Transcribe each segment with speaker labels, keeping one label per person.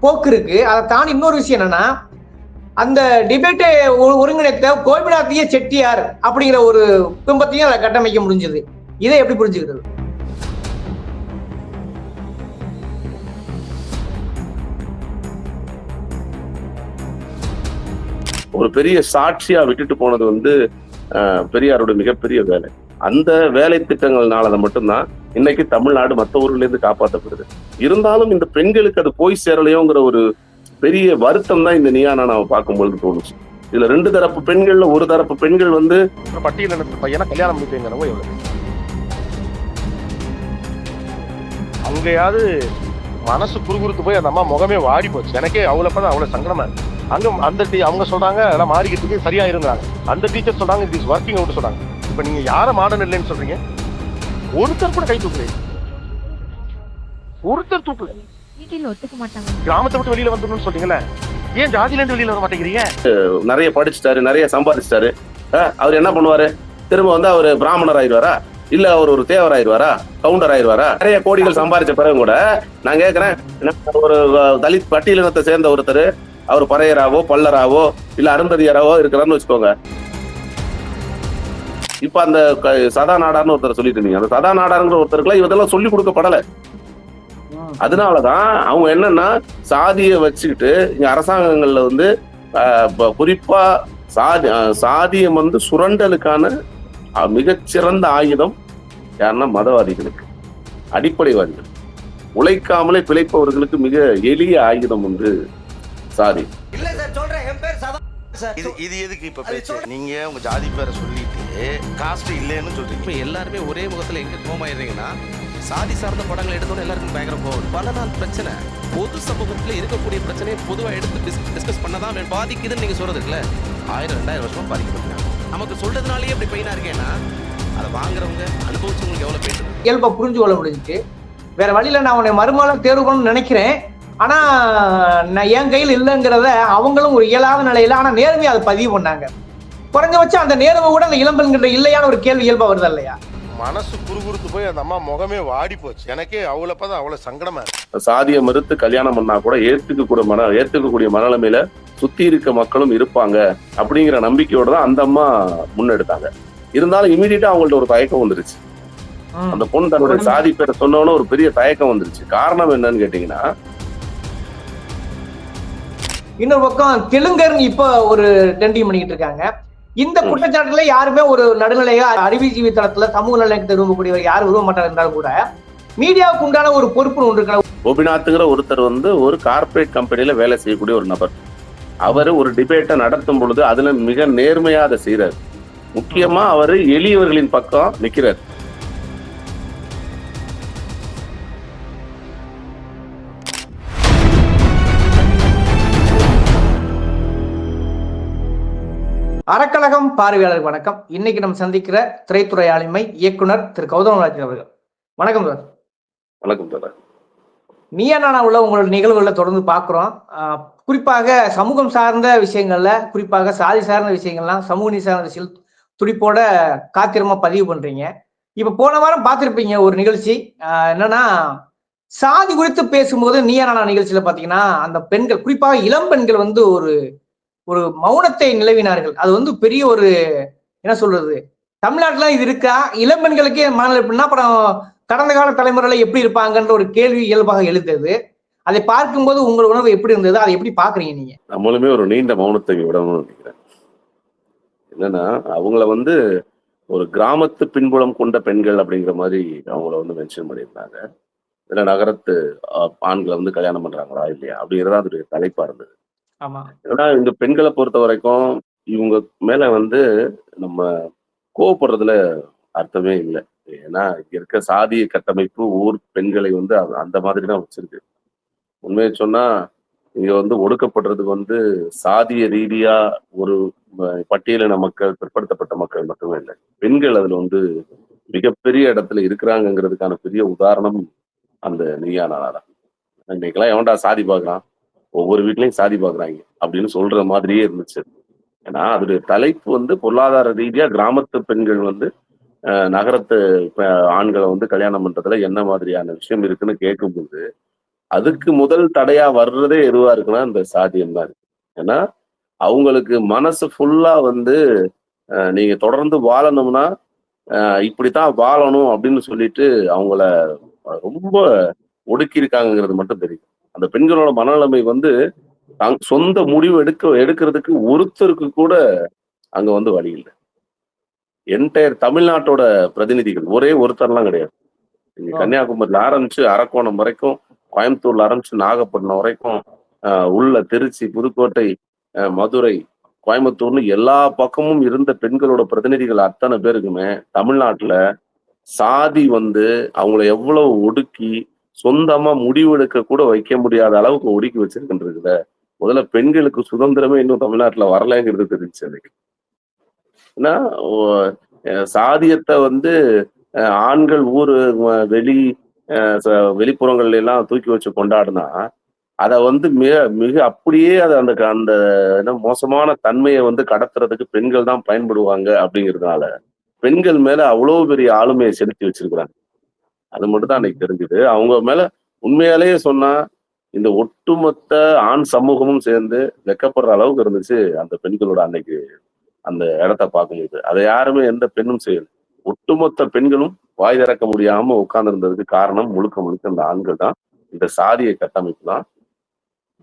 Speaker 1: போக்கு இருக்கு. அதை தாண்டி இன்னொரு விஷயம் என்னன்னா அந்த டிபேட்டை ஒருங்கிணைத்த கோபிநாத்திய செட்டியார் அப்படிங்கிற ஒரு பிம்பத்தையும் அதை கட்டமைக்க முடிஞ்சது. இதை எப்படி புரிஞ்சுக்கிறது?
Speaker 2: ஒரு பெரிய சாட்சியா விட்டுட்டு போனது வந்து பெரியாரோட மிகப்பெரிய வேலை. அந்த வேலை திட்டங்கள்னால மட்டும்தான் இன்னைக்கு தமிழ்நாடு மற்ற ஊர்ல இருந்து காப்பாற்றப்படுது இருந்தாலும் இந்த பெண்களுக்கு அது போய் சேரலையோங்கிற ஒரு பெரிய வருத்தம் தான் இந்த நியானா நான் பார்க்கும்பொழுது தோணுச்சு. இதுல ரெண்டு தரப்பு பெண்கள்ல ஒரு தரப்பு பெண்கள் வந்து
Speaker 3: ஒரு பட்டியலினத்து பையனை கல்யாணம் பண்ணிக்கிறவங்க எவ்வளவு அங்கேயாவது மனசு குறுகுறுத்து போய் அந்த அம்மா முகமே வாடி போச்சு. எனக்கே அவ்வளோ அவ்வளோ சங்கடமா இருக்கு. அங்க அந்த டீ அவங்க சொல்றாங்க எல்லாம் மாறிக்கிட்டு சரியா இருந்தாங்க அந்த டீச்சர் சொல்றாங்க இட் இஸ் ஒர்க்கிங் அவுட் சொல்றாங்க. இப்போ நீங்க யாரை மாடர்ன் இல்லைன்னு சொல்றீங்க? ஒருத்தர் கூட கை தூக்கல ஒருத்தர் தூக்கல.
Speaker 4: வீட்டில் ஒத்துக்க மாட்டாங்க.
Speaker 3: கிராமத்தை விட்டு வெளியில வந்துடணும்னு சொல்றீங்கல்ல ஏன் ஜாதியில இருந்து வெளியில வர மாட்டேங்கிறீங்க?
Speaker 2: நிறைய படிச்சுட்டாரு நிறைய சம்பாதிச்சிட்டாரு. அவர் என்ன பண்ணுவாரு? திரும்ப வந்து அவர் பிராமணர் ஆயிடுவாரா? இல்ல அவர் ஒரு தேவர் ஆயிடுவாரா? கவுண்டர் ஆயிடுவாரா? நிறைய கோடிகள் சம்பாதிச்ச பிறகு கூட நான் கேக்குறேன் என்ன, ஒரு தலித் பட்டியலினத்தை சேர்ந்த ஒருத்தர் அவர் பறையராவோ பல்லராவோ இல்ல அருந்ததியராவோ இருக்கிறான்னு வச்சுக்கோங்க. இப்ப அந்த சதா நாடார்னு ஒருத்தர் சொல்லிட்டு இருந்தீங்க. அந்த சதா நாடாருங்கிற ஒருத்தருக்குலாம் இதெல்லாம் சொல்லி கொடுக்கப்படல. அதனாலதான் அவங்க என்னன்னா சாதியை வச்சுக்கிட்டு இங்க அரசாங்கங்கள்ல வந்து குறிப்பா சாதி சாதியம் வந்து சுரண்டலுக்கான மிகச்சிறந்த ஆயுதம் யாருன்னா மதவாதிகளுக்கு. அடிப்படைவாதிகள். உழைக்காமலே பிழைப்பவர்களுக்கு மிக எளிய ஆயுதம் வந்து சாதி.
Speaker 5: இல்ல சார் சொல்றேன். என் பேர் சதா சார்
Speaker 6: இது இது எதுக்கு இப்ப பேச்சு. நீங்க உங்க ஜாதி பேரை சொல்லிட்டு காஸ்ட் இல்லைன்னு சொல்றீங்க.
Speaker 7: இப்போ எல்லாருமே ஒரே முகத்துல எங்க கோமாயிடுறீங்கன்னா சாதி சார்ந்த படங்கள் எடுத்தோட எல்லாருக்கும் பயங்கர கோவம் பல நாள் பிரச்சனை. பொது சமூகத்துல இருக்கக்கூடிய பிரச்சனையை பொதுவா எடுத்து டிஸ்கஸ் பண்ணதான் அவன் பாதிக்குதுன்னு நீங்க சொல்றது இருக்குல்ல ஆயிரம் ரெண்டாயிரம் வருஷமா பாதிக்கப்பட்டாங்க நமக்கு சொல்றதுனாலயே இப்படி பெயினா இருக்கேன்னா அதை வாங்குறவங்க அனுபவிச்சவங்களுக்கு எவ்வளவு பெயின்
Speaker 1: இயல்பா புரிஞ்சு கொள்ள முடிஞ்சுச்சு. வேற வழியில நான் உன்னை மறுமலம் தேர்வு பண்ணணும்னு நினைக்கிறேன். ஆனா நான் என் கையில் இல்லைங்கிறத அவங்களும் ஒரு இயலாத நிலையில ஆனா நேர்மையா அதை பதிவு பண்ணாங்க. குறைஞ்சபட்சம் அந்த நேர்மை கூட அந்த இளம்பெண்கிட்ட இல்லையான ஒரு கேள்வி இயல்பா வருது இல்லையா?
Speaker 3: மனசு குறுகுறுத்து போய் அந்த அம்மா முகமே வாடி போச்சு. எனக்கே அவ்வளோ அவ்வளோ சங்கடமா இருக்கு.
Speaker 2: சாதியை மறுத்து கல்யாணம் பண்ணா கூட ஏத்துக்க கூட மன ஏத்துக்கக்கூடிய மனநிலைமையில சுத்தி இருக்க மக்களும் இருப்பாங்க அப்படிங்கிற நம்பிக்கையோட தான் அந்த அம்மா முன்னெடுத்தாங்க. இருந்தாலும் இமீடியட்டா அவங்கள்ட்ட ஒரு தயக்கம் வந்துருச்சு. அந்த பொண்ணு தன்னுடைய சாதி பேரை சொன்னோன்னு ஒரு பெரிய தயக்கம் வந்துருச்சு. காரணம் என்னன்னு கேட்டீங்கன்னா
Speaker 1: இன்னொரு பக்கம் தெலுங்கர்னு இப்ப ஒரு ட்ரெண்டிங் பண்ணிக்கிட்டு இருக்காங்க. இந்த குற்றச்சாட்டுல யாருமே ஒரு நடுநிலையா அறிவிஜீவி தளத்துல சமூக நலனுக்கு விரும்பக்கூடியவர் யாரும் விரும்ப மாட்டார் இருந்தாலும் கூட மீடியாவுக்கு உண்டான ஒரு பொறுப்பு ஒன்று இருக்கணும்.
Speaker 2: கோபிநாத்துங்கிற ஒருத்தர் வந்து ஒரு கார்ப்பரேட் கம்பெனில வேலை செய்யக்கூடிய ஒரு நபர். அவர் ஒரு டிபேட்டை நடத்தும் பொழுது அதுல மிக நேர்மையா அதை செய்யறாரு முக்கியமா அவர் எளியவர்களின் பக்கம் நிக்கிறார்.
Speaker 1: பார்வையாளர் வணக்கம். இன்னைக்கு நம்ம சந்திக்கிற திரைத்துறை ஆளுமை இயக்குனர் திரு கௌதமராஜன் அவர்கள். வணக்கம் சார்.
Speaker 2: வணக்கம்
Speaker 1: நானா உள்ள உங்களோட நிகழ்வுகளை தொடர்ந்து பார்க்குறோம். குறிப்பாக சமூகம் சார்ந்த விஷயங்கள்ல குறிப்பாக சாதி சார்ந்த விஷயங்கள்லாம் சமூக நீதி சார்ந்த விஷயம் துடிப்போட காத்திரமா பதிவு பண்றீங்க. இப்ப போன வாரம் பார்த்திருப்பீங்க ஒரு நிகழ்ச்சி. என்னன்னா சாதி குறித்து பேசும்போது நீயா நானா நிகழ்ச்சியில பாத்தீங்கன்னா அந்த பெண்கள் குறிப்பாக இளம் பெண்கள் வந்து ஒரு ஒரு மௌனத்தை நிலவினார்கள். அது வந்து பெரிய ஒரு என்ன சொல்றது தமிழ்நாட்டுல இது இருக்கா? இளம் பெண்களுக்கே மனநிலை எப்படின்னா அப்புறம் கடந்த கால தலைமுறையில எப்படி இருப்பாங்கன்ற ஒரு கேள்வி இயல்பாக எழுந்தது. அதை பார்க்கும்போது உங்கள் உணர்வு எப்படி இருந்தது? அதை எப்படி பாக்குறீங்க நீங்க?
Speaker 2: நம்மளுமே ஒரு நீண்ட மௌனத்தை விடணும்னு நினைக்கிறேன். என்னன்னா அவங்கள வந்து ஒரு கிராமத்து பின்புலம் கொண்ட பெண்கள் அப்படிங்கிற மாதிரி அவங்கள வந்து மென்ஷன் பண்ணியிருந்தாங்க. இல்லை நகரத்து ஆண்களை வந்து கல்யாணம் பண்றாங்களா இல்லையா? அப்படிங்கிறதா அதோடைய தலைப்பா இருந்தது. ஏன்னா இந்த பெண்களை பொறுத்த வரைக்கும் இவங்க மேல வந்து நம்ம கோவப்படுறதுல அர்த்தமே இல்லை. ஏன்னா இங்க இருக்க சாதிய கட்டமைப்பு ஊர் பெண்களை வந்து அது- அந்த மாதிரி தான் வச்சிருக்கு. உண்மையை சொன்னா இங்க வந்து ஒடுக்கப்படுறதுக்கு வந்து சாதிய ரீதியா ஒரு பட்டியலின மக்கள் பிற்படுத்தப்பட்ட மக்கள் மட்டுமே இல்லை. பெண்கள் அதுல வந்து மிகப்பெரிய இடத்துல இருக்கிறாங்கங்கிறதுக்கான பெரிய உதாரணம் அந்த நீயா நானா தான். இன்னைக்கெல்லாம் எவன்டா சாதி பாக்குறான் ஒவ்வொரு வீட்லையும் சாதி பாக்குறாங்க அப்படின்னு சொல்ற மாதிரியே இருந்துச்சு. ஏன்னா அதோடைய தலைப்பு வந்து பொருளாதார ரீதியா கிராமத்து பெண்கள் வந்து நகரத்து ஆண்களை வந்து கல்யாணம் பண்றதுல என்ன மாதிரியான விஷயம் இருக்குன்னு கேட்கும்போது அதுக்கு முதல் தடையா வர்றதே எதுவா இருக்குன்னா இந்த சாதியம் தான் இருக்கு. ஏன்னா அவங்களுக்கு மனசு ஃபுல்லா வந்து நீங்க தொடர்ந்து வாழணும்னா அஹ், இப்படித்தான் வாழணும் அப்படின்னு சொல்லிட்டு அவங்கள ரொம்ப ஒடுக்கி இருக்காங்கிறது மட்டும் தெரியும். அந்த பெண்களோட மனநிலைமை வந்து சொந்த முடிவு எடுக்க எடுக்கிறதுக்கு ஒருத்தருக்கு கூட அங்க வந்து வழி இல்லை என்டையர் தமிழ்நாட்டோட பிரதிநிதிகள் ஒரே ஒருத்தர்லாம் கிடையாது இங்க. கன்னியாகுமரியில ஆரம்பிச்சு அரக்கோணம் வரைக்கும் கோயம்புத்தூர்ல ஆரம்பிச்சு நாகப்பட்டினம் வரைக்கும் உள்ள திருச்சி புதுக்கோட்டை மதுரை கோயம்புத்தூர்னு எல்லா பக்கமும் இருந்த பெண்களோட பிரதிநிதிகள் அத்தனை பேருக்குமே தமிழ்நாட்டுல சாதி வந்து அவங்கள எவ்வளவு ஒடுக்கி சொந்தமா முடிவெடுக்க கூட வைக்க முடியாத அளவுக்கு ஒடுக்கி வச்சிருக்கின்றதுல முதல்ல பெண்களுக்கு சுதந்திரமே இன்னும் தமிழ்நாட்டுல வரலங்கிறது தெரிஞ்சு எனக்கு. ஏன்னா சாதியத்தை வந்து அஹ் ஆண்கள் ஊர் வெளி அஹ் ச- வெளிப்புறங்கள்ல எல்லாம் தூக்கி வச்சு கொண்டாடினா அதை வந்து மிக மிக அப்படியே அதை அந்த அந்த என்ன மோசமான தன்மையை வந்து கடத்துறதுக்கு பெண்கள் தான் பயன்படுவாங்க அப்படிங்கிறதுனால பெண்கள் மேல அவ்வளவு பெரிய ஆளுமையை செலுத்தி வச்சிருக்கிறாங்க. அது மட்டும் தான் அன்னைக்கு தெரிஞ்சுது. அவங்க மேல உண்மையாலேயே சொன்னா இந்த ஒட்டுமொத்த ஆண் சமூகமும் சேர்ந்து வெக்கப்படுற அளவுக்கு இருந்துச்சு அந்த பெண்களோட அன்னைக்கு அந்த இடத்த பார்க்கும்போது. அதை யாருமே எந்த பெண்ணும் செய்யல. ஒட்டுமொத்த பெண்களும் வாய் திறக்க முடியாம உட்கார்ந்து இருந்ததுக்கு காரணம் முழுக்க முழுக்க இந்த ஆண்கள் தான். இந்த சாதிய கட்டமைப்பு தான்.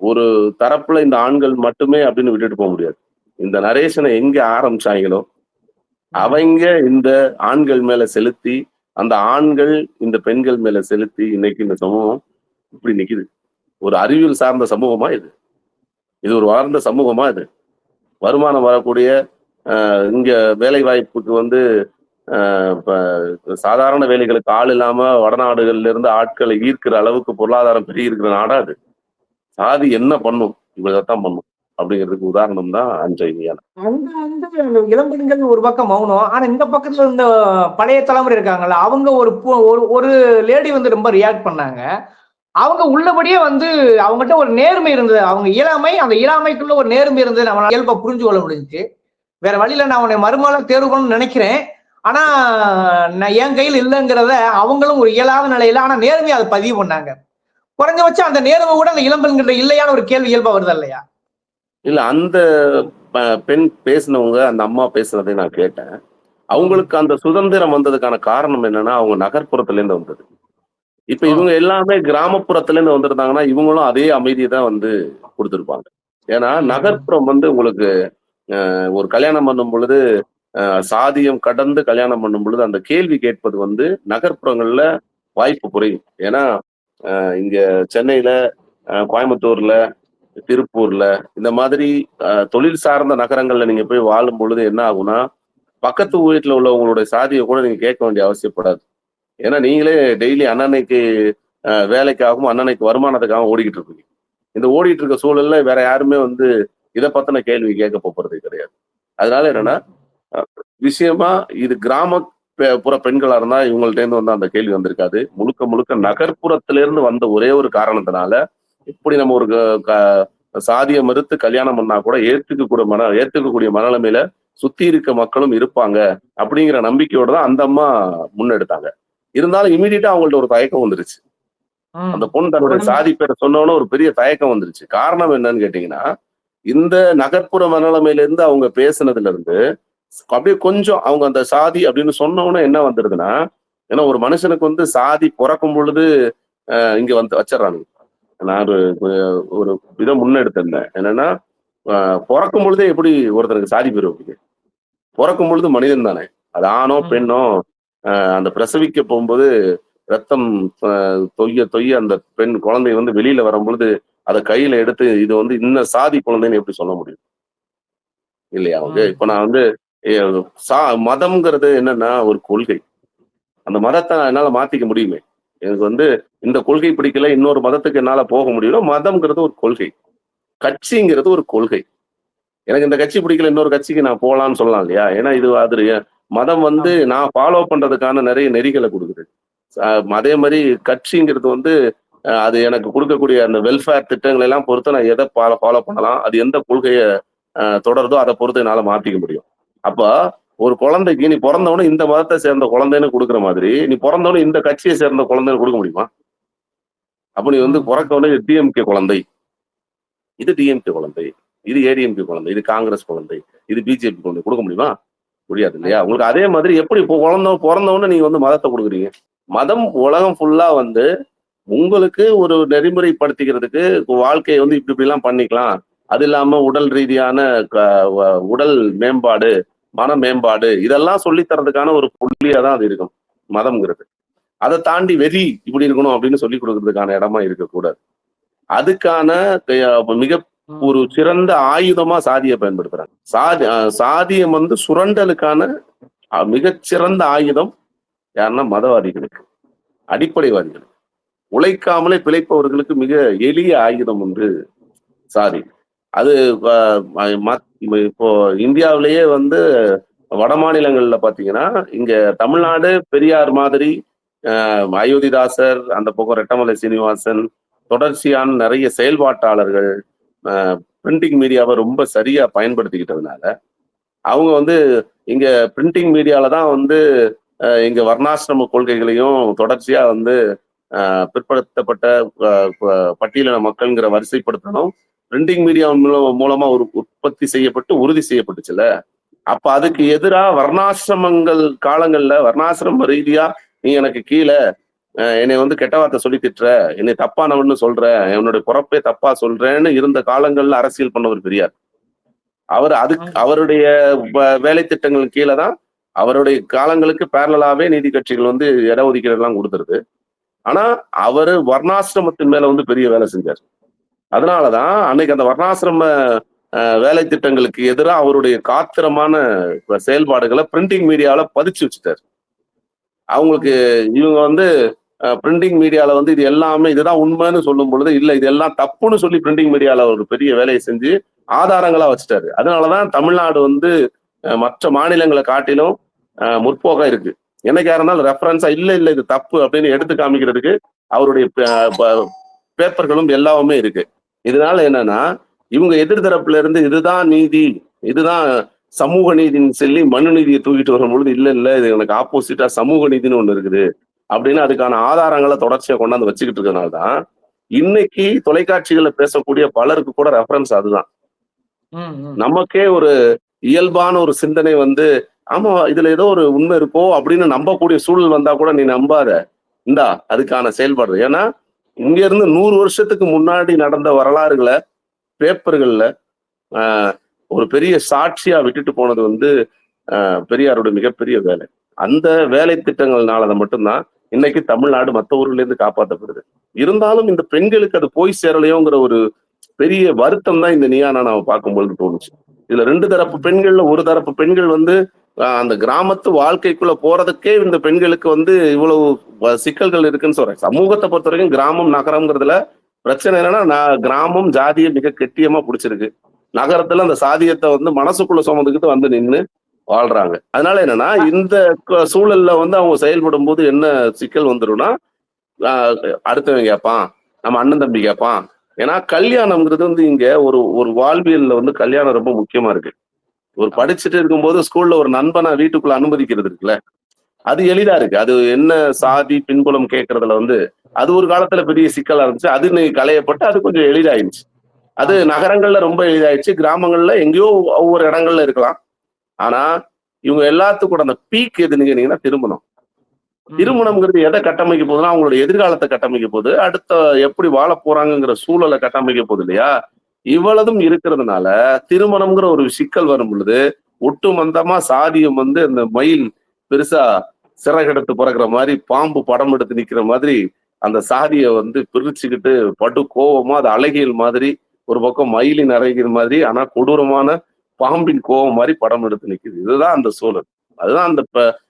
Speaker 2: ஒரு தரப்புல இந்த ஆண்கள் மட்டுமே அப்படின்னு விட்டுட்டு போக முடியாது. இந்த நரேஷனை எங்க ஆரம்பிச்சாங்களோ அவங்க இந்த ஆண்கள் மேல செலுத்தி அந்த ஆண்கள் இந்த பெண்கள் மேல செலுத்தி இன்னைக்கு இந்த சமூகம் இப்படி நிக்குது. ஒரு அறிவியல் சார்ந்த சமூகமா இது? இது ஒரு வளர்ந்த சமூகமா இது? வருமானம் வரக்கூடிய இங்க வேலை வாய்ப்புக்கு வந்து சாதாரண வேலைகளுக்கு ஆள் இல்லாம வடநாடுகள்ல இருந்து ஆட்களை ஈர்க்கிற அளவுக்கு பொருளாதாரம் பெருகி இருக்கிற நாடா அது? சாதி என்ன பண்ணும்? இவ்வளவுதான் பண்ணும். அப்படிங்கிறதுக்கு உதாரணம் தான் அஞ்சை
Speaker 1: அந்த வந்து இளம்பெண்கள் ஒரு பக்கம் மௌனம் ஆனா இந்த பக்கத்துல இந்த பழைய தலைமுறை இருக்காங்கல்ல அவங்க ஒரு பு- ஒரு ஒரு லேடி வந்து ரொம்ப ரியாக்ட் பண்ணாங்க. அவங்க உள்ளபடியே வந்து அவங்ககிட்ட ஒரு நேர்மை இருந்தது. அவங்க இயலாமை அந்த இயலாமைக்குள்ள ஒரு நேர்மை இருந்தது. நம்ம இயல்பா புரிஞ்சு கொள்ள முடிஞ்சுச்சு. வேற வழியில நான் உன்னை மறுமலை தேர்வு பண்ணணும்னு நினைக்கிறேன். ஆனா நான் என் கையில் இல்லைங்கிறத அவங்களும் ஒரு இயலாத நிலையில ஆனா நேர்மையை அதை பதிவு பண்ணாங்க. குறைஞ்சபட்சம் அந்த நேர்மை கூட அந்த இளம்பெண்கிட்ட இல்லையான ஒரு கேள்வி இயல்பா வருது இல்லையா?
Speaker 2: இல்ல அந்த பெண் பேசினவங்க அந்த அம்மா பேசுனதை நான் கேட்டேன். அவங்களுக்கு அந்த சுதந்திரம் வந்ததுக்கான காரணம் என்னன்னா அவங்க நகர்ப்புறத்துல இருந்து வந்தது. இப்ப இவங்க எல்லாமே கிராமப்புறத்துல இருந்து வந்திருந்தாங்கன்னா இவங்களும் அதே அமைதியை தான் வந்து கொடுத்திருப்பாங்க. ஏன்னா நகர்ப்புறம் வந்து உங்களுக்கு ஒரு கல்யாணம் பண்ணும் பொழுது சாதியம் கடந்து கல்யாணம் பண்ணும் பொழுது அந்த கேள்வி கேட்பது வந்து நகர்ப்புறங்கள்ல வாய்ப்பு குறையும். ஏன்னா இங்க சென்னையில கோயம்புத்தூர்ல திருப்பூர்ல இந்த மாதிரி தொழில் சார்ந்த நகரங்கள்ல நீங்க போய் வாழும் பொழுது என்ன ஆகும்னா பக்கத்து வீட்டுல உள்ளவங்களுடைய சாதியை கூட நீங்க கேட்க வேண்டிய அவசியப்படாது ஏன்னா நீங்களே டெய்லி அண்ணனைக்கு வேலைக்காகவும் அண்ணனைக்கு வருமானத்துக்காகவும் ஓடிக்கிட்டு இருக்கீங்க. இந்த ஓடிட்டு இருக்க சூழல்ல வேற யாருமே வந்து இதை பத்தின கேள்வி கேட்க போறது கிடையாது. அதனால என்னன்னா விஷயமா இது கிராம பெ- புற பெண்களா இருந்தா இவங்கள்ட்ட இருந்து வந்து அந்த கேள்வி வந்திருக்காது. முழுக்க முழுக்க நகர்ப்புறத்துல இருந்து வந்த ஒரே ஒரு காரணத்தினால இப்படி நம்ம ஒரு க- சாதியை மறுத்து கல்யாணம் பண்ணா கூட ஏத்துக்க கூட மன ஏத்துக்கக்கூடிய மனநிலைமையில சுத்தி இருக்க மக்களும் இருப்பாங்க அப்படிங்கிற நம்பிக்கையோட தான் அந்த அம்மா முன்னெடுத்தாங்க. இருந்தாலும் இமீடியட்டா அவங்கள்ட்ட ஒரு தயக்கம் வந்துருச்சு. அந்த பொண்ணு தன்னுடைய சாதி பேரை சொன்னோன்னு ஒரு பெரிய தயக்கம் வந்துருச்சு. காரணம் என்னன்னு கேட்டீங்கன்னா இந்த நகர்ப்புற மனநிலைமையில இருந்து அவங்க பேசுனதுல இருந்து அப்படியே கொஞ்சம் அவங்க அந்த சாதி அப்படின்னு சொன்னோன்னே என்ன வந்துருதுன்னா ஏன்னா ஒரு மனுஷனுக்கு வந்து சாதி பிறக்கும் பொழுது இங்க வந்து வச்சிடறானுங்க. நான் ஒரு ஒரு இதை முன்னெடுத்திருந்தேன். என்னன்னா பிறக்கும் பொழுதே எப்படி ஒருத்தனுக்கு சாதி பேர் வைப்பீங்க? பிறக்கும் பொழுது மனிதன் தானே. அது ஆணோ. பெண்ணோ அந்த பிரசவிக்க போகும்போது ரத்தம் தொய்ய தொய்ய அந்த பெண் குழந்தை வந்து வெளியில வரும் பொழுது அதை கையில எடுத்து இது வந்து இன்ன சாதி குழந்தைன்னு எப்படி சொல்ல முடியும்? இல்லையா? அவங்க. இப்ப நான் வந்து சா மதம்ங்கிறது என்னன்னா ஒரு கொள்கை. அந்த மதத்தை என்னால மாத்திக்க முடியுமே. எனக்கு வந்து இந்த கொள்கை பிடிக்கல இன்னொரு மதத்துக்கு என்னால போக முடியல. மதம்ங்கிறது ஒரு கொள்கை. கட்சிங்கிறது ஒரு கொள்கை. எனக்கு இந்த கட்சி பிடிக்கல இன்னொரு கட்சிக்கு நான் போகலாம்னு சொல்லலாம் இல்லையா? ஏன்னா இது அது மதம் வந்து நான் ஃபாலோ பண்றதுக்கான நிறைய நெறிகளை கொடுக்குது. அதே மாதிரி கட்சிங்கிறது வந்து அது எனக்கு கொடுக்கக்கூடிய அந்த வெல்ஃபேர் திட்டங்களை எல்லாம் பொறுத்து நான் எதை ஃபாலோ ஃபாலோ பண்ணலாம் அது எந்த கொள்கையை தொடருதோ அதை பொறுத்து என்னால மாத்திக்க முடியும். அப்ப ஒரு குழந்தைக்கு நீ பிறந்தவனே இந்த மதத்தை சேர்ந்த குழந்தைன்னு கொடுக்குற மாதிரி நீ பிறந்தவனே இந்த கட்சியை சேர்ந்த குழந்தைன்னு கொடுக்க முடியுமா? அப்ப நீ வந்து பிறக்கவனே டிஎம்கே குழந்தை. இது டிஎம்கே குழந்தை. இது ஏடிஎம்கே குழந்தை. இது காங்கிரஸ் குழந்தை. இது பிஜேபி குழந்தை. கொடுக்க முடியுமா? முடியாது இல்லையா? உங்களுக்கு அதே மாதிரி எப்படி இப்போ குழந்த பிறந்தவொடனே நீங்க வந்து மதத்தை கொடுக்குறீங்க? மதம் உலகம் ஃபுல்லா வந்து உங்களுக்கு ஒரு நெறிமுறைப்படுத்திக்கிறதுக்கு வாழ்க்கையை வந்து இப்படி இப்படிலாம் பண்ணிக்கலாம். அது இல்லாம உடல் ரீதியான க- வ- உடல் மேம்பாடு மன மேம்பாடு இதெல்லாம் சொல்லித்தரதுக்கான ஒரு புள்ளியா தான் அது இருக்கும். மதம்ங்கிறது. அதை தாண்டி வெறி இப்படி இருக்கணும் அப்படின்னு சொல்லி கொடுக்கறதுக்கான இடமா இருக்கக்கூடாது. அதுக்கான மிக ஒரு சிறந்த ஆயுதமா சாதியை பயன்படுத்துறாங்க. சாதி சாதியம் வந்து சுரண்டலுக்கான மிகச்சிறந்த ஆயுதம் யாருன்னா மதவாதிகளுக்கு அடிப்படைவாதிகளுக்கு. உழைக்காமலே பிழைப்பவர்களுக்கு மிக எளிய ஆயுதம் ஒன்று சாதி. அது மத்- இப்போ இந்தியாவிலேயே வந்து வட மாநிலங்கள்ல பாத்தீங்கன்னா இங்க தமிழ்நாடு பெரியார் மாதிரி அயோத்திதாசர் அந்த பக்கம் ரெட்டமலை சீனிவாசன் தொடர்ச்சியான நிறைய செயல்பாட்டாளர்கள் பிரிண்டிங் மீடியாவை ரொம்ப சரியா பயன்படுத்திக்கிட்டதுனால அவங்க வந்து இங்க பிரிண்டிங் மீடியால தான் வந்து இங்க வர்ணாசிரம கொள்கைகளையும் தொடர்ச்சியா வந்து பிற்படுத்தப்பட்ட பட்டியலின மக்கள்ங்கிற வரிசைப்படுத்தணும். பிரிண்டிங் மீடியா மூலமா ஒரு உற்பத்தி செய்யப்பட்டு உறுதி செய்யப்பட்டுச்சுல அப்ப அதுக்கு எதிரா வர்ணாசிரமங்கள் காலங்கள்ல வர்ணாசிரம ரீதியா நீ எனக்கு கீழே என்னை வந்து கெட்ட வார்த்தை சொல்லி திட்டுற என்னை தப்பானவன்னு சொல்ற என்னுடைய பிறப்பே தப்பா சொல்றேன்னு இருந்த காலங்கள்ல அரசியல் பண்ணவர் பெரியார். அவர் அதுக்கு அவருடைய வேலை திட்டங்கள் கீழே தான் அவருடைய காலங்களுக்கு பேரலாவே நீதி கட்சிகள் வந்து இட ஒதுக்கீடு எல்லாம் கொடுத்துருது. ஆனா அவரு வர்ணாசிரமத்தின் மேல வந்து பெரிய வேலை செஞ்சார். அதனாலதான் அன்னைக்கு அந்த வர்ணாசிரம வேலை திட்டங்களுக்கு எதிராக அவருடைய காத்திரமான செயல்பாடுகளை பிரிண்டிங் மீடியால பதிச்சு வச்சுட்டாரு. அவங்களுக்கு இவங்க வந்து பிரிண்டிங் மீடியால வந்து இது எல்லாமே இதுதான் உண்மைன்னு சொல்லும் பொழுது இல்ல இது எல்லாம் தப்புன்னு சொல்லி பிரிண்டிங் மீடியால ஒரு பெரிய வேலையை செஞ்சு ஆதாரங்களா வச்சுட்டாரு. அதனாலதான் தமிழ்நாடு வந்து மற்ற மாநிலங்களை காட்டிலும் முற்போக்காக முற்போக்கா இருக்கு. என்னைக்கா இருந்தாலும் ரெஃபரன்ஸா இல்ல இல்ல இது தப்பு அப்படின்னு எடுத்து காமிக்கிறதுக்கு அவருடைய ப- பேப்பர்களும் எல்லாமே இருக்கு. இதனால என்னன்னா இவங்க எதிர்தரப்புல இருந்து இதுதான் நீதி இதுதான் சமூக நீதின்னு சொல்லி மனு நீதியை தூக்கிட்டு வரும்பொழுது இல்ல இல்ல இது எனக்கு ஆப்போசிட்டா சமூக நீதினு ஒண்ணு இருக்குது. அப்படின்னு அதுக்கான ஆதாரங்களை தொடர்ச்சியா கொண்டாந்து வச்சுக்கிட்டு இருக்கனால தான் இன்னைக்கு தொலைக்காட்சிகள்ல பேசக்கூடிய பலருக்கு கூட ரெஃபரன்ஸ் அதுதான். நமக்கே ஒரு இயல்பான ஒரு சிந்தனை வந்து ஆமா இதுல ஏதோ ஒரு உண்மை இருக்கோ? அப்படின்னு நம்பக்கூடிய சூழல் வந்தா கூட நீ நம்பாத. இந்தா அதுக்கான செயல்பாடு. ஏன்னா இங்க இருந்து நூறு வருஷத்துக்கு முன்னாடி நடந்த வரலாறுகளை பேப்பர்கள்ல ஆஹ், ஒரு பெரிய சாட்சியா விட்டுட்டு போனது வந்து ஆஹ், பெரியாரோட மிகப்பெரிய வேலை. அந்த வேலை திட்டங்கள்னால மட்டும்தான் இன்னைக்கு தமிழ்நாடு மற்ற ஊர்லேருந்து காப்பாற்றப்படுது இருந்தாலும் இந்த பெண்களுக்கு அது போய் சேரலையோங்கிற ஒரு பெரிய வருத்தம் தான் இந்த நியானா நாம பார்க்கும்பொழுது தோணுச்சு. இதுல ரெண்டு தரப்பு பெண்கள்ல ஒரு தரப்பு பெண்கள் வந்து அந்த கிராமத்து வாழ்க்கைக்குள்ள போறதுக்கே இந்த பெண்களுக்கு வந்து இவ்வளவு வ- சிக்கல்கள் இருக்குன்னு சொல்றேன். சமூகத்தை பொறுத்த வரைக்கும் கிராமம் நகரம்ங்கிறதுல பிரச்சனை என்னன்னா நான் கிராமம் ஜாதியை மிக கெட்டியமா பிடிச்சிருக்கு. நகரத்துல அந்த சாதியத்தை வந்து மனசுக்குள்ள சுமந்துக்கிட்டு வந்து நின்னு வாழ்றாங்க. அதனால என்னன்னா இந்த சூழல்ல வந்து அவங்க செயல்படும் போது என்ன சிக்கல் வந்துரும்னா அடுத்தவன் கேட்பான் நம்ம அண்ணன் தம்பி கேட்பான் ஏன்னா கல்யாணம்ங்கிறது வந்து இங்க ஒரு ஒரு வாழ்வியல்ல வந்து கல்யாணம் ரொம்ப முக்கியமா இருக்கு. ஒரு படிச்சுட்டு இருக்கும்போது ஸ்கூல்ல ஒரு நண்பனை வீட்டுக்குள்ள அனுமதிக்கிறது இருக்குல்ல? அது எளிதா இருக்கு. அது என்ன சாதி பின்புலம் கேட்கறதுல வந்து அது ஒரு காலத்துல பெரிய சிக்கலா இருந்துச்சு. அது இன்னைக்கு களையப்பட்டு அது கொஞ்சம் எளிதாயிருச்சு அது நகரங்கள்ல ரொம்ப எளிதாயிடுச்சு. கிராமங்கள்ல எங்கேயோ ஒவ்வொரு இடங்கள்ல இருக்கலாம். ஆனா இவங்க எல்லாத்துக்கும் கூட அந்த பீக் எதுன்னு கேட்டீங்கன்னா திருமணம். திருமணம்ங்கிறது எதை கட்டமைக்க போகுதுன்னா அவங்களோட எதிர்காலத்தை கட்டமைக்க போகுது. அடுத்த எப்படி வாழ போறாங்கங்கிற சூழலை கட்டமைக்க போகுது இல்லையா? இவ்வளவும் இருக்கிறதுனால திருமணம்ங்கிற ஒரு சிக்கல் வரும் பொழுது ஒட்டுமொத்தமா சாதியம் வந்து அந்த மயில் பெருசா சிறகெடுத்து பிறக்கிற மாதிரி பாம்பு படம் எடுத்து நிக்கிற மாதிரி அந்த சாதியை வந்து பிரிச்சுக்கிட்டு படு கோவமா அது அழகியல் மாதிரி ஒரு பக்கம் மயிலின் அழகியல் மாதிரி ஆனா கொடூரமான பாம்பின் கோவம் மாதிரி படம் எடுத்து நிக்குது. இதுதான் அந்த சூழல். அதுதான் அந்த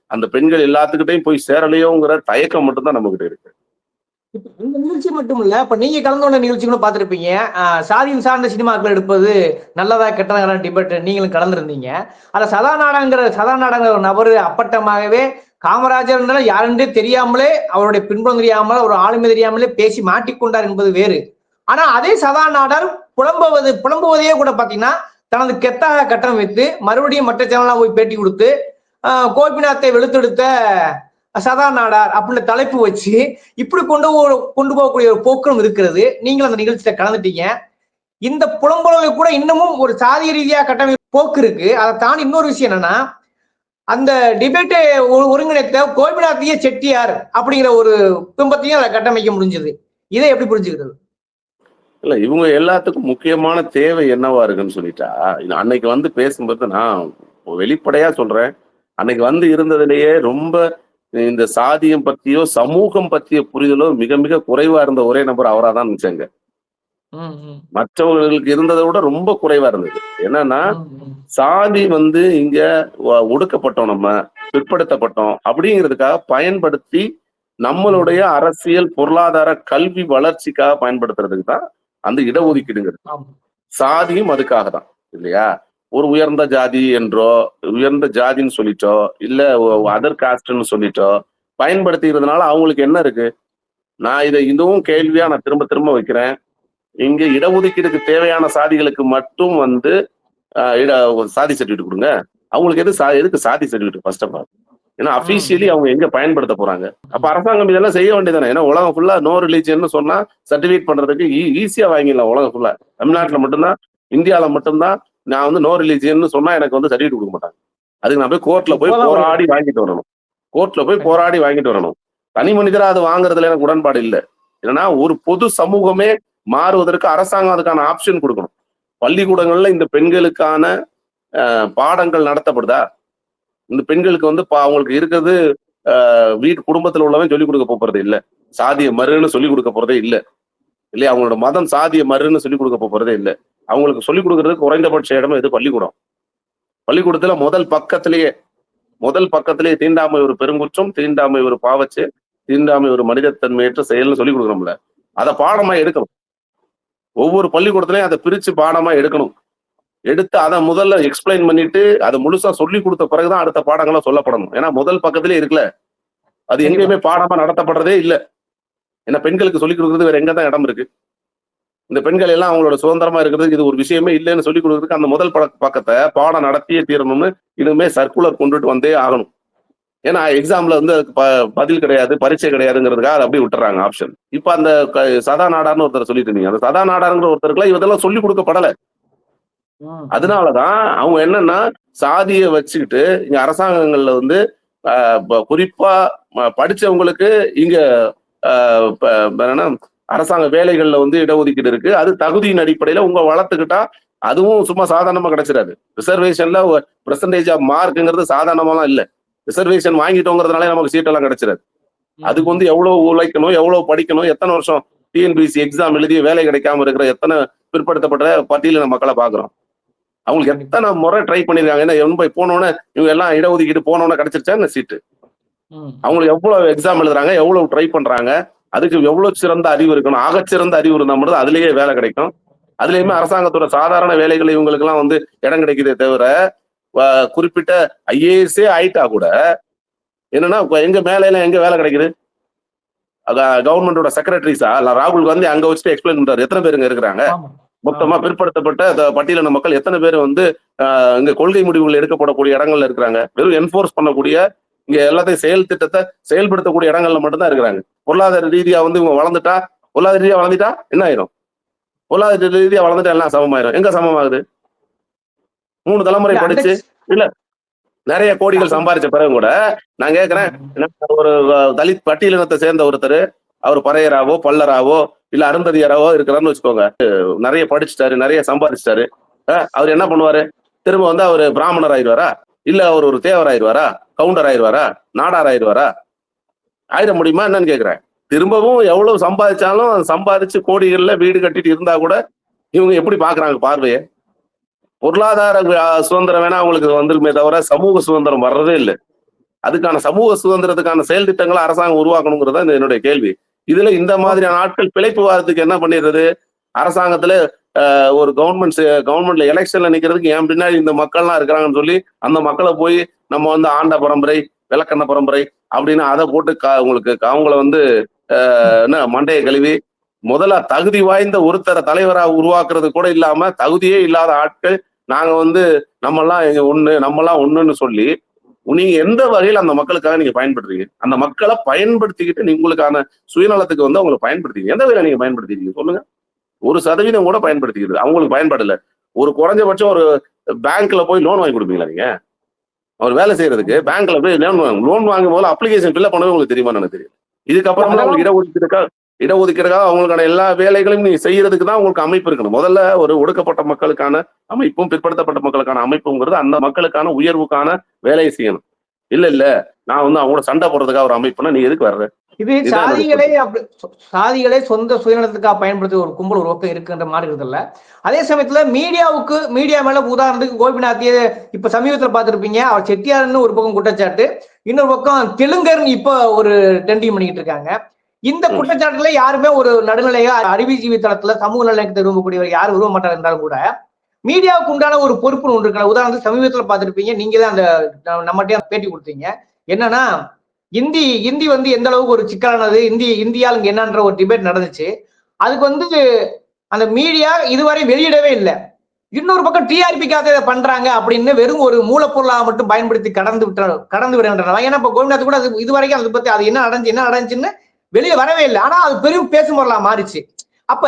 Speaker 2: அந்த பெண்கள் எல்லாத்துக்கிட்டையும் போய் சேரலையோங்கிற தயக்கம் மட்டும்தான் நம்மகிட்ட இருக்கு.
Speaker 1: இந்த நிகழ்ச்சி மட்டும் இல்ல இப்ப நீங்க கலந்து கொண்ட நிகழ்ச்சிகளும் பார்த்திருப்பீங்க. ஆஹ் சாதியம் சார்ந்த சினிமாக்கள் எடுப்பது நல்லதா கெட்டதா டிபேட் நீங்களும் கலந்துருந்தீங்க. அதுல சதாநாடகங்கிற சதாநாடகங்கிற ஒரு நபர் அப்பட்டமாகவே காமராஜர் யாருன்றே தெரியாமலே அவருடைய பின்புலம் தெரியாமல் ஒரு ஆளுமை தெரியாமலே பேசி மாட்டிக்கொண்டார் என்பது வேறு. ஆனா அதே சதாநாடர் புலம்புவது புலம்புவதையே கூட பாத்தீங்கன்னா தனது கெத்தாக கட்டணம் வைத்து மறுபடியும் மற்ற சேனல்லாம் போய் பேட்டி கொடுத்து கோபிநாத்தை வெளுத்தெடுத்த சதா நாடார் அப்படின்னு தலைப்பு வச்சு இப்படி கொண்டு போ- கொண்டு போகக்கூடிய ஒரு போக்கும் இருக்கிறது. நீங்களும் அந்த நிகழ்ச்சியில கலந்துட்டீங்க. இந்த புலம்புலவை கூட இன்னமும் ஒரு சாதிய ரீதியா கட்டமைப்பு போக்கு இருக்கு. அதை தான் இன்னொரு விஷயம் என்னன்னா அந்த டிபேட்டை ஒருங்கிணைத்த கோபிநாத்திய செட்டியார் அப்படிங்கிற ஒரு பிம்பத்தையும் அதை கட்டமைக்க முடிஞ்சது. இதை எப்படி புரிஞ்சுக்கிறது?
Speaker 2: இல்ல இவங்க எல்லாத்துக்கும் முக்கியமான தேவை என்னவா இருக்குன்னு சொல்லிட்டா இது அன்னைக்கு வந்து பேசும்போது நான் வெளிப்படையா சொல்றேன். அன்னைக்கு வந்து இருந்ததுலயே ரொம்ப இந்த சாதியம் பத்தியோ சமூகம் பத்திய புரிதலோ மிக மிக குறைவா இருந்த ஒரே நபர் அவரா தான் நினைச்சாங்க மற்றவர்களுக்கு இருந்ததை விட ரொம்ப குறைவா இருந்தது. என்னன்னா. சாதி வந்து இங்க ஒடுக்கப்பட்டோம் நம்ம பிற்படுத்தப்பட்டோம் அப்படிங்கிறதுக்காக பயன்படுத்தி நம்மளுடைய அரசியல் பொருளாதார கல்வி வளர்ச்சிக்காக பயன்படுத்துறதுக்கு தான் அந்த இடஒதுக்கீடுங்கிறது. சாதியும் அதுக்காக தான் இல்லையா? ஒரு உயர்ந்த ஜாதி என்றோ உயர்ந்த ஜாதின்னு சொல்லிட்டோ இல்ல அதர் காஸ்ட்னு சொல்லிட்டோ பயன்படுத்திக்கிறதுனால அவங்களுக்கு என்ன இருக்கு? நான் இதை இதுவும் கேள்வியா நான் திரும்ப திரும்ப வைக்கிறேன். இங்க இடஒதுக்கீடுக்கு தேவையான சாதிகளுக்கு மட்டும் வந்து இட சாதி சர்டிஃபிகேட் கொடுங்க. அவங்களுக்கு எது சா- எதுக்கு சாதி சர்டிஃபிகேட் ஃபர்ஸ்ட் ஆஃப் ஆல் ஏன்னா அபிஷியலி அவங்க எங்க பயன்படுத்த போறாங்க? அப்ப அரசாங்கம் இதெல்லாம் செய்ய வேண்டியதானே ஏன்னா உலகம் ஃபுல்லா நோ ரிலீஜியன் சொன்னா சர்டிஃபிகேட் பண்றதுக்கு ஈஸியா வாங்கிடலாம் உலகம் ஃபுல்லா தமிழ்நாட்டுல மட்டும்தான் இந்தியால மட்டும்தான் நான் வந்து நோ ரிலீஜியன் சொன்னா எனக்கு வந்து சர்டிஃபிகேட் கொடுக்க மாட்டாங்க. அதுக்கு நான் போய் கோர்ட்ல போய் போராடி வாங்கிட்டு வரணும். கோர்ட்ல போய் போராடி வாங்கிட்டு வரணும். தனி மனிதரா அது வாங்குறதுல எனக்கு உடன்பாடு இல்லை. ஏன்னா ஒரு பொது சமூகமே மாறுவதற்கு அரசாங்கம் அதுக்கான ஆப்ஷன் கொடுக்கணும். பள்ளிக்கூடங்கள்ல இந்த பெண்களுக்கான பாடங்கள் நடத்தப்படுதா? இந்த பெண்களுக்கு வந்து அவங்களுக்கு இருக்கிறது வீட்டு குடும்பத்துல உள்ளவன் சொல்லிக் கொடுக்க போறது இல்ல. சாதிய மறுன்னு சொல்லிக் கொடுக்க போறதே இல்ல. இல்லையா? அவங்களோட மதம் சாதிய மறுன்னு சொல்லிக் கொடுக்க போறதே இல்ல. அவங்களுக்கு சொல்லிக் கொடுக்கறதுக்கு குறைந்தபட்ச இடம் இது பள்ளிக்கூடம். பள்ளிக்கூடத்துல முதல் பக்கத்திலேயே முதல் பக்கத்திலேயே தீண்டாமை ஒரு பெருங்குற்றம் தீண்டாமை ஒரு பாவச்சு தீண்டாமை ஒரு மனிதத்தன்மையற்ற செயல்னு சொல்லிக் கொடுக்குறோம்ல அதை பாடமா எடுக்கணும். ஒவ்வொரு பள்ளிக்கூடத்துலயும் அதை பிரிச்சு பாடமா எடுக்கணும். எடுத்து அதை முதல்ல எக்ஸ்பிளைன் பண்ணிட்டு அதை முழுசா சொல்லி கொடுத்த பிறகுதான் அடுத்த பாடங்களா சொல்லப்படணும். ஏன்னா முதல் பக்கத்திலே இருக்குல்ல. அது எங்கேயுமே பாடமா நடத்தப்படுறதே இல்ல. ஏன்னா பெண்களுக்கு சொல்லிக் கொடுக்கறது வேற எங்க தான் இடம் இருக்கு. இந்த பெண்கள் எல்லாம் அவங்களோட சுதந்திரமா இருக்கிறதுக்கு இது ஒரு விஷயமே இல்லைன்னு சொல்லி கொடுக்கறதுக்கு அந்த முதல் பட- பக்கத்தை பாடம் நடத்தியே தீரணும்னு இனிமே சர்க்குலர் கொண்டுட்டு வந்தே ஆகணும். ஏன்னா எக்ஸாம்ல வந்து அதுக்கு ப- பதில் கிடையாது பரீட்சை கிடையாதுங்கிறதுக்காக அதை அப்படியே விட்டுறாங்க ஆப்ஷன் இப்ப அந்த சதா நாடார்னு ஒருத்தர் சொல்லிட்டு இருந்தீங்க. அந்த சதா நாடாருங்கிற ஒருத்தருக்குலாம் இதெல்லாம் சொல்லி கொடுக்கப்படல. அதனாலதான் அவங்க என்னன்னா சாதியை வச்சுக்கிட்டு இங்க அரசாங்கங்கள்ல வந்து குறிப்பா படிச்சவங்களுக்கு இங்க ஆஹ், ப- ப- என்ன, அரசாங்க வேலைகள்ல வந்து இடஒதுக்கீடு இருக்கு. அது தகுதியின் அடிப்படையில உங்க வளர்த்துக்கிட்டா அதுவும் சும்மா சாதாரணமா கிடைச்சிடாது. ரிசர்வேஷன்ல பெர்சன்டேஜ் ஆஃப் மார்க்குங்கிறது சாதாரணமாலாம் இல்ல. ரிசர்வேஷன் வாங்கிட்டோங்கிறதுனால நமக்கு சீட்டெல்லாம் கிடைச்சிடாது. அதுக்கு வந்து எவ்வளவு உழைக்கணும் எவ்வளவு படிக்கணும் எத்தனை வருஷம் டிஎன்பிசி எக்ஸாம் எழுதி வேலை கிடைக்காம இருக்கிற எத்தனை பிற்படுத்தப்பட்ட பட்டியலின மக்களை பாக்குறோம் அவங்களுக்கு எத்தனை முறை ட்ரை பண்ணிருக்காங்க ஏன்னா போனோன்னே இவங்க எல்லாம் இடஒதுக்கீடு போனோன்னே கிடைச்சிருச்சா இந்த சீட்டு. அவங்களுக்கு எவ்வளவு எக்ஸாம் எழுதுறாங்க எவ்வளவு ட்ரை பண்றாங்க அதுக்கு எவ்வளவு சிறந்த அறிவு இருக்கணும் ஆகச்சிறந்த அறிவு இருந்தா மட்டும் அதுலயே வேலை கிடைக்கும். அதுலயுமே அரசாங்கத்தோட சாதாரண வேலைகள் இவங்களுக்கு எல்லாம் வந்து இடம் கிடைக்குதே தவிர குறிப்பிட்ட ஐஏஎஸ்ஏ ஆயிட்டா கூட என்னன்னா எங்க மேல எல்லாம் எங்க வேலை கிடைக்குது? கவர்மெண்டோட செக்ரட்டரிஸா ராகுல் காந்தி அங்க வச்சுட்டு எக்ஸ்பிளைன் பண்றாரு. எத்தனை பேருங்க இருக்கிறாங்க. மொத்தமா பிற்படுத்தப்பட்ட பட்டியலின மக்கள் எத்தனை பேர் வந்து இங்க கொள்கை முடிவுகள் எடுக்கப்படக்கூடிய இடங்கள்ல இருக்கிறாங்க? வெறும் என்ஃபோர்ஸ் பண்ணக்கூடிய இங்க எல்லாத்தையும் செயல் திட்டத்தை செயல்படுத்தக்கூடிய இடங்கள்ல மட்டும்தான் இருக்கிறாங்க. பொருளாதார ரீதியா வந்து இவங்க வளர்ந்துட்டா பொருளாதார ரீதியா வளர்ந்துட்டா என்ன ஆயிரும்? பொருளாதார ரீதியா வளர்ந்துட்டா எல்லாம் சமமாயிரும். எங்க சமமாகுது? மூணு தலைமுறை
Speaker 1: இல்ல,
Speaker 2: படிச்சு நிறைய கோடிகள் சம்பாதிச்ச பிறகு கூட நான் கேக்குறேன் என்ன, ஒரு தலித் பட்டியலினத்தை சேர்ந்த ஒருத்தர் அவர் பறையராவோ பல்லராவோ இல்ல அருந்ததியராவோ இருக்கிறாருன்னு வச்சுக்கோங்க. நிறைய படிச்சுட்டாரு நிறைய சம்பாதிச்சிட்டாரு. அவர் என்ன பண்ணுவாரு? திரும்ப வந்து அவர் பிராமணர் ஆயிடுவாரா இல்ல அவர் ஒரு தேவர் ஆயிடுவாரா? கவுண்டர் ஆயிடுவாரா? நாடார் ஆயிடுவாரா? ஆயிட முடியுமா என்னன்னு கேக்குறேன். திரும்பவும் எவ்வளவு சம்பாதிச்சாலும் சம்பாதிச்சு கோடிகள்ல வீடு கட்டிட்டு இருந்தா கூட இவங்க எப்படி பாக்குறாங்க பார்வையை? பொருளாதார சுதந்திரம் வேணா அவங்களுக்கு வந்துருமே தவிர சமூக சுதந்திரம் வர்றதே இல்லை. அதுக்கான சமூக சுதந்திரத்துக்கான செயல் திட்டங்களை அரசாங்கம் உருவாக்கணுங்கிறது என்னுடைய கேள்வி. இதுல இந்த மாதிரியான ஆட்கள் பிழைப்புவாதத்துக்கு என்ன பண்ணிடுறது? அரசாங்கத்துல ஒரு கவர்மெண்ட் கவர்மெண்ட்ல எலெக்ஷன்ல நிக்கிறதுக்கு என் பின்னாடி இந்த மக்கள்லாம் இருக்கிறாங்கன்னு சொல்லி அந்த மக்களை போய் நம்ம வந்து ஆண்ட பரம்பரை விளக்கண்ண பரம்பரை அப்படின்னு அதை போட்டு கா- உங்களுக்கு அவங்கள வந்து என்ன மண்டையை கழுவி முதல்ல தகுதி வாய்ந்த ஒருத்தரை தலைவராக உருவாக்குறது கூட இல்லாம தகுதியே இல்லாத ஆட்கள் நாங்க வந்து நம்மெல்லாம் எங்க ஒண்ணு நம்மெல்லாம் ஒண்ணுன்னு சொல்லி நீங்க எந்த வகையில் அந்த மக்களுக்காக நீங்க பயன்படுத்துறீங்க? அந்த மக்களை பயன்படுத்திக்கிட்டு நீங்களுக்கான உங்களுக்கான சுயநலத்துக்கு வந்து அவங்களை பயன்படுத்திங்க எந்த வகையில நீங்க பயன்படுத்திருக்கீங்க சொல்லுங்க. ஒரு சதவீதம் கூட பயன்படுத்திக்கிறது. அவங்களுக்கு பயன்பாடு இல்லை ஒரு குறைஞ்சபட்சம் ஒரு பேங்க்ல போய் லோன் வாங்கி கொடுப்பீங்களா நீங்க? அவர் வேலை செய்யறதுக்கு பேங்க்ல போய் லோன் வாங்க லோன் வாங்கும் போது அப்ளிகேஷன் ஃபில்அப் பண்ணவே உங்களுக்கு தெரியுமா எனக்கு தெரியும் இதுக்கப்புறம் தான் உங்களுக்கு இடஒதுக்கீடுக்காக இடஒதுக்கீடுக்காக அவங்களுக்கான எல்லா வேலைகளையும் நீங்க செய்யறதுக்கு தான் உங்களுக்கு அமைப்பு இருக்கணும். முதல்ல ஒரு ஒடுக்கப்பட்ட மக்களுக்கான அமைப்பும் பிற்படுத்தப்பட்ட மக்களுக்கான அமைப்புங்கிறது அந்த மக்களுக்கான உயர்வுக்கான வேலையை செய்யணும். இல்ல இல்ல. நான் வந்து அவங்களோட சண்டை போடுறதுக்காக ஒரு அமைப்புனா நீ எதுக்கு வர்ற?
Speaker 1: இது சாதிகளே அப்படி சாதிகளே சொந்த சுயநலத்துக்காக பயன்படுத்தி ஒரு கும்பல் உருவாக்கம் இருக்குன்ற மாதிரி இருக்குதுல்ல அதே சமயத்துல மீடியாவுக்கு மீடியா மேல உதாரணத்துக்கு கோபிநாத்திய இப்ப சமீபத்துல பார்த்திருப்பீங்க. அவர் செட்டியார்னு ஒரு பக்கம் குற்றச்சாட்டு. இன்னொரு பக்கம் தெலுங்கர்னு இப்ப ஒரு ட்ரெண்டிங் பண்ணிக்கிட்டு இருக்காங்க. இந்த. குற்றச்சாட்டுல யாருமே ஒரு நடுநிலையா அறிவுஜீவி தளத்துல சமூக நலத்தை விரும்பக்கூடியவர் யாரும் விரும்ப மாட்டார் இருந்தாலும் கூட மீடியாவுக்கு உண்டான ஒரு பொறுப்பு ஒன்று இருக்கு உதாரணத்துக்கு சமீபத்துல பார்த்திருப்பீங்க. நீங்க தான் அந்த நம்ம- நம்மகிட்டயே பேட்டி கொடுத்தீங்க. என்னன்னா இந்தி இந்தி வந்து எந்த அளவுக்கு ஒரு சிக்கலானது? இந்தி இந்தியால் இங்கே என்னன்ற ஒரு டிபேட் நடந்துச்சு. அதுக்கு வந்து அந்த மீடியா இதுவரை வெளியிடவே இல்லை. இன்னொரு பக்கம் டிஆர்பிக்காக இதை பண்றாங்க அப்படின்னு வெறும் ஒரு மூலப்பொருளாக மட்டும் பயன்படுத்தி கடந்து விட்டு கடந்து விடுகின்றன ஏன்னா இப்போ கோவிநாத் கூட அது இதுவரைக்கும் அதை பத்தி அது என்ன நடந்துச்சு என்ன நடந்துச்சுன்னு வெளியே வரவே இல்லை. ஆனா அது பெரும் பேசும் பொருளா மாறிச்சு. அப்ப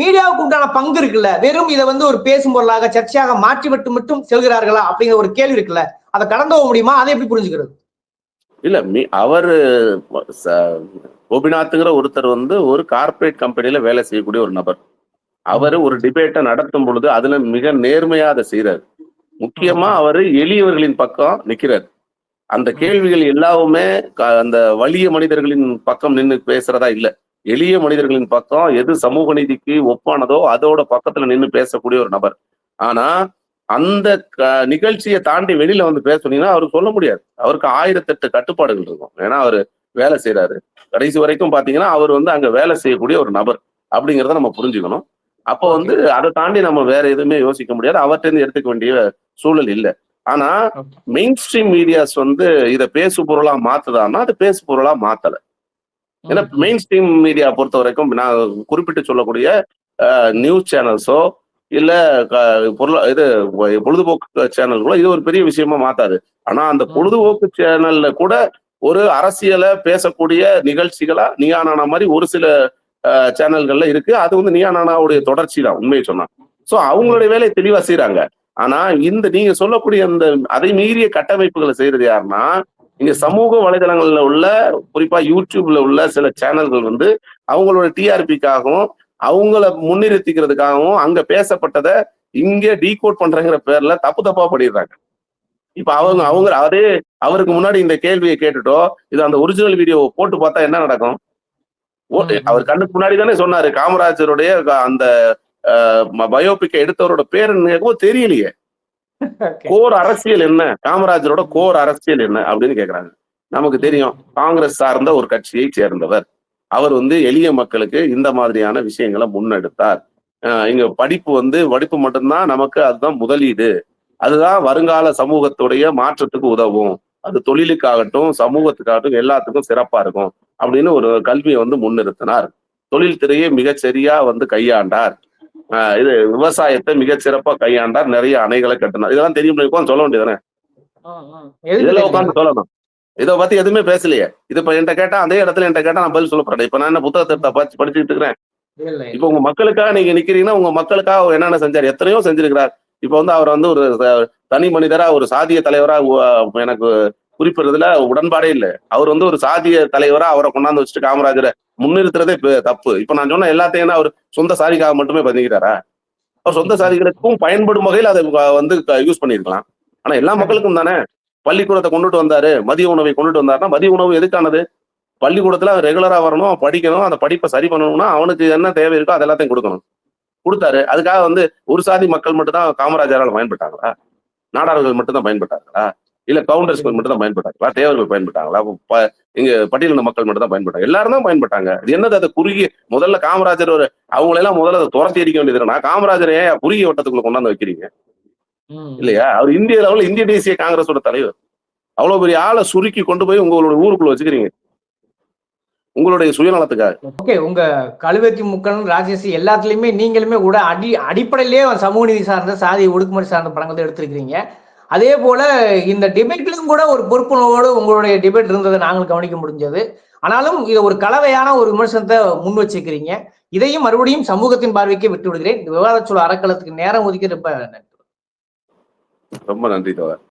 Speaker 1: மீடியாவுக்கு உண்டான பங்கு இருக்குல்ல? வெறும் இதை வந்து ஒரு பேசும் பொருளாக சர்ச்சையாக மாற்றி விட்டு மட்டும் செல்கிறார்களா அப்படிங்கிற ஒரு கேள்வி இருக்குல்ல? அதை கடந்து போக முடியுமா? அதை எப்படி புரிஞ்சுக்கிறது?
Speaker 2: இல்ல மீ- அவரு கோபிநாத்துங்கிற ஒருத்தர் வந்து ஒரு கார்ப்பரேட் கம்பெனில வேலை செய்யக்கூடிய ஒரு நபர். அவரு ஒரு டிபேட்டை நடத்தும் பொழுது அதுல மிக நேர்மையா அதை செய்யறாரு முக்கியமா அவரு எளியவர்களின் பக்கம் நிக்கிறார். அந்த கேள்விகள் எல்லாவுமே அந்த வலிய மனிதர்களின் பக்கம் நின்னு பேசுறதா இல்ல. எளிய மனிதர்களின் பக்கம் எது சமூக நீதிக்கு ஒப்பானதோ அதோட பக்கத்துல நின்னு பேசக்கூடிய ஒரு நபர். ஆனா அந்த நிகழ்ச்சியை தாண்டி வெளியில வந்து பேச சொன்னீங்கன்னா அவருக்கு சொல்ல முடியாது. அவருக்கு ஆயிரத்தெட்டு கட்டுப்பாடுகள் இருக்கும். ஏன்னா அவரு வேலை செய்யறாரு கடைசி வரைக்கும் பாத்தீங்கன்னா அவர் வந்து அங்க வேலை செய்யக்கூடிய ஒரு நபர் அப்படிங்கிறத நம்ம புரிஞ்சுக்கணும். அப்போ வந்து அதை தாண்டி நம்ம வேற எதுவுமே யோசிக்க முடியாது. அவர்கிட்ட இருந்து எடுத்துக்க வேண்டிய சூழல் இல்லை. ஆனா. மெயின் ஸ்ட்ரீம் மீடியாஸ் வந்து இதை பேசு பொருளா மாத்துதான்னா அது பேசு பொருளா மாத்தல. ஏன்னா மெயின் ஸ்ட்ரீம் மீடியா பொறுத்த வரைக்கும் நான் குறிப்பிட்டு சொல்லக்கூடிய நியூஸ் சேனல்ஸோ இல்ல பொருளா இது பொழுதுபோக்கு சேனல்களோ இது ஒரு பெரிய விஷயமா மாத்தாது. ஆனா அந்த பொழுதுபோக்கு சேனல்ல கூட ஒரு அரசியலை பேசக்கூடிய நிகழ்ச்சிகளா நியானானா மாதிரி ஒரு சில சேனல்கள்ல இருக்கு. அது வந்து நியானானாவுடைய தொடர்ச்சி தான் உண்மையை சொன்னா. சோ அவங்களுடைய வேலையை தெளிவா செய்றாங்க. ஆனா இந்த நீங்க சொல்லக்கூடிய அந்த அதை மீறிய கட்டமைப்புகளை செய்யறது யாருன்னா இங்க சமூக வலைதளங்கள்ல உள்ள குறிப்பா யூடியூப்ல உள்ள சில சேனல்கள் வந்து அவங்களோட டிஆர்பிக்காகவும் அவங்கள முன்னிறுத்திக்கிறதுக்காகவும் அங்க பேசப்பட்டதை இங்க டீகோட் பண்றங்கிற பேர்ல தப்பு தப்பா பண்ணிடுறாங்க. இப்ப அவங்க அவங்க அதே அவருக்கு முன்னாடி இந்த கேள்வியை கேட்டுட்டோ இது அந்த ஒரிஜினல் வீடியோ போட்டு பார்த்தா என்ன நடக்கும். அவர் கண்ணுக்கு முன்னாடி தானே சொன்னாரு காமராஜருடைய அந்த பயோபிக்கை எடுத்தவரோட பேர் என்ன தெரியலையே. கோர் அரசியல் என்ன? காமராஜரோட கோர் அரசியல் என்ன? அப்படின்னு கேக்குறாங்க. நமக்கு தெரியும் காங்கிரஸ் சார்ந்த ஒரு கட்சியை சேர்ந்தவர். அவர் வந்து எளிய மக்களுக்கு இந்த மாதிரியான விஷயங்களை முன்னெடுத்தார். இங்க படிப்பு வந்து படிப்பு மட்டும்தான் நமக்கு அதுதான் முதலீடு அதுதான் வருங்கால சமூகத்துடைய மாற்றத்துக்கு உதவும். அது தொழிலுக்காகட்டும் சமூகத்துக்காகட்டும் எல்லாத்துக்கும் சிறப்பா இருக்கும் அப்படின்னு ஒரு கல்வியை வந்து முன்னிறுத்தினார். தொழில் துறையை மிகச்சரியா வந்து கையாண்டார். ஆஹ் இது விவசாயத்தை மிகச் சிறப்பா கையாண்டார். நிறைய அணைகளை கட்டினார். இதெல்லாம் தெரியும் சொல்ல வேண்டியதானே இதுல? உட்காந்து சொல்லணும். இதை பத்தி எதுவுமே பேசலையே. இது இப்ப என்கிட்ட கேட்டா அதே இடத்துல என்கிட்ட கேட்டா நான் பதில் சொல்ல போறேன் இப்ப நான் என்ன புத்தகத்தை படிச்சு படிச்சுட்டு இருக்கிறேன். இப்ப உங்க மக்களுக்காக நீங்க நிக்கிறீங்கன்னா உங்க மக்களுக்காக அவர் என்னென்ன செஞ்சார்? எத்தனையோ செஞ்சிருக்கிறார். இப்ப வந்து அவர் வந்து ஒரு தனி மனிதரா ஒரு சாதிய தலைவரா எனக்கு குறிப்பிடுறதுல உடன்பாடே இல்லை. அவர் வந்து ஒரு சாதிய தலைவரா அவரை கொண்டாந்து வச்சுட்டு காமராஜரை முன்னிறுத்துறதே தப்பு. இப்ப நான் சொன்ன எல்லாத்தையும் அவர் சொந்த சாதிக்காக மட்டுமே பண்ணிக்கிறாரா அவர் சொந்த சாதிகளுக்கும் பயன்படும் வகையில் அதை வந்து யூஸ் பண்ணியிருக்கலாம். ஆனா எல்லா மக்களுக்கும் தானே? பள்ளிக்கூடத்தை கொண்டுட்டு வந்தாரு. மதிய உணவை கொண்டுட்டு வந்தாருன்னா மதிய உணவு எதுக்கானது? பள்ளிக்கூடத்துல அவன் ரெகுலரா வரணும் படிக்கணும் அந்த படிப்பை சரி பண்ணணும்னா அவனுக்கு என்ன தேவை இருக்கோ அது எல்லாத்தையும் கொடுக்கணும். கொடுத்தாரு. அதுக்காக வந்து ஒரு சாதி மக்கள் மட்டும் தான் காமராஜரால் பயன்பட்டாங்களா? நாடார்கள் மட்டும் தான் பயன்பட்டாங்களா? இல்ல கவுண்டர்ஸ்கள் மட்டும் தான் பயன்பட்டாங்களா? தேவர்கள் பயன்பட்டாங்களா? ப- இங்க பட்டியலின மக்கள் மட்டும் தான் பயன்பட்டாங்க. எல்லாரும் தான் பயன்பட்டாங்க. இது என்னது அதை? குறுகிய முதல்ல காமராஜர் ஒரு அவங்களெல்லாம் முதல்ல அதை துரத்தி அடிக்க வேண்டியதுனா காமராஜரே ஏன் குறுகிய வட்டத்துக்குள்ள கொண்டாந்து வைக்கிறீங்க? இல்லையா? அவர் இந்திய லெவலில் இந்திய தேசிய காங்கிரஸோட தலைவர். அவ்வளவு பெரிய ஆளை சுருக்கி கொண்டு போய் உங்களோட ஊருக்குள்ள வச்சுக்கிறீங்க. உங்களுடைய சுயநலத்துக்காக.
Speaker 1: ஓகே உங்க கழுவத்தி முக்கன் ராஜேஷ் எல்லாத்துலயுமே நீங்களுமே கூட அடி அடிப்படையிலேயே சமூக நீதி சார்ந்த சாதி ஒடுக்குமுறை சார்ந்த படங்கள் தான் எடுத்திருக்கிறீங்க. அதே போல இந்த டிபேட்லயும் கூட ஒரு பொறுப்புணர்வோடு உங்களுடைய டிபேட் இருந்ததை நாங்கள் கவனிக்க முடிஞ்சது. ஆனாலும் இது ஒரு கலவையான ஒரு விமர்சனத்தை முன் வச்சிருக்கிறீங்க. இதையும் மறுபடியும் சமூகத்தின் பார்வைக்கு விட்டு விடுகிறேன் இந்த விவாதச்சொல் அறக்களத்துக்கு நேரம் ஒதுக்கி ரொம்ப நன்றி
Speaker 2: ரொம்ப நன்றி தோழர்.